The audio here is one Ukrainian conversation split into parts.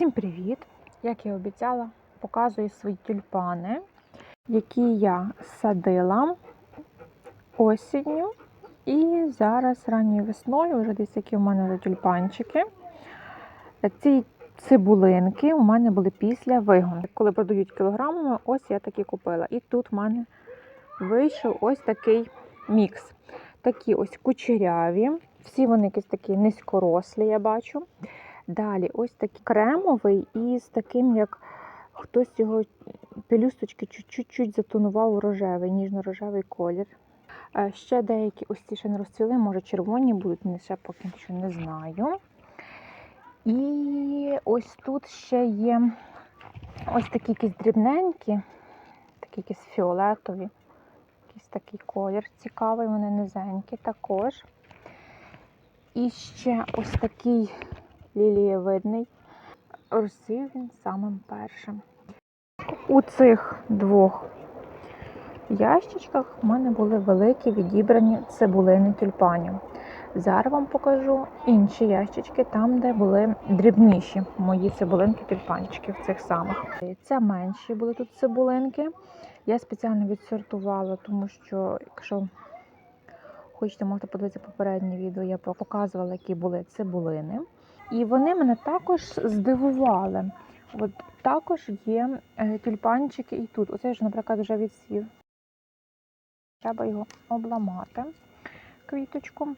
Всім привіт! Як я обіцяла, показую свої тюльпани, які я садила осінню. І зараз ранньою весною, вже десь які у мене вже тюльпанчики. Ці цибулинки у мене були після вигону. Коли продають кілограмами, ось я такі купила. І тут в мене вийшов ось такий мікс. Такі ось кучеряві, всі вони якісь такі низькорослі, я бачу. Далі ось такий кремовий і з таким, як хтось його пелюсточки чуть-чуть затонував у рожевий, ніжно-рожевий колір. Е, Ще деякі ось ці ще не розцвіли, може червоні будуть, не ще поки що не знаю. І ось тут ще є ось такі якісь дрібненькі, такі якісь фіолетові, якийсь такий колір цікавий, вони низенькі також. І ще ось такий лілієвидний. Розцвів він самим першим. У цих двох ящичках в мене були великі відібрані цибулини тюльпанів. Зараз вам покажу інші ящички, там, де були дрібніші мої цибулинки тюльпанчики в цих самих. Це менші були тут цибулинки. Я спеціально відсортувала, тому що, якщо хочете, можете подивитися попереднє відео, я показувала, які були цибулини. І вони мене також здивували. От також є е, тюльпанчики і тут. Оцей ж, наприклад, вже відсів. Треба його обламати квіточку.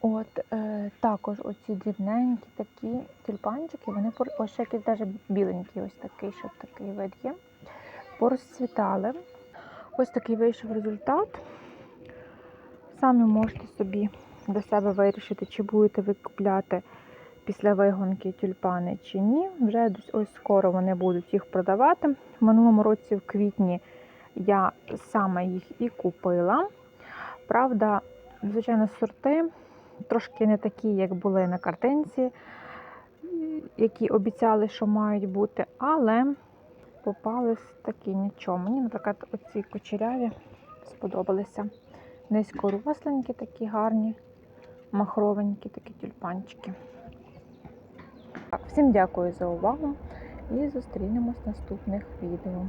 От е, також оці дрібненькі такі тюльпанчики, вони ще якийсь навіть біленький, ось такий, що такий вид є. Порозцвітали. Ось такий вийшов результат. Самі можете собі до себе вирішити, чи будете ви купляти після вигонки тюльпани чи ні. Вже ось скоро вони будуть їх продавати. В минулому році, в квітні, я саме їх і купила. Правда, звичайно, сорти трошки не такі, як були на картинці, які обіцяли, що мають бути, але попались такі нічого. Мені, наприклад, оці кучеряві сподобалися. Низькоросленькі, такі гарні, махровенькі такі тюльпанчики. Так, всім дякую за увагу і зустрінемось в наступних відео.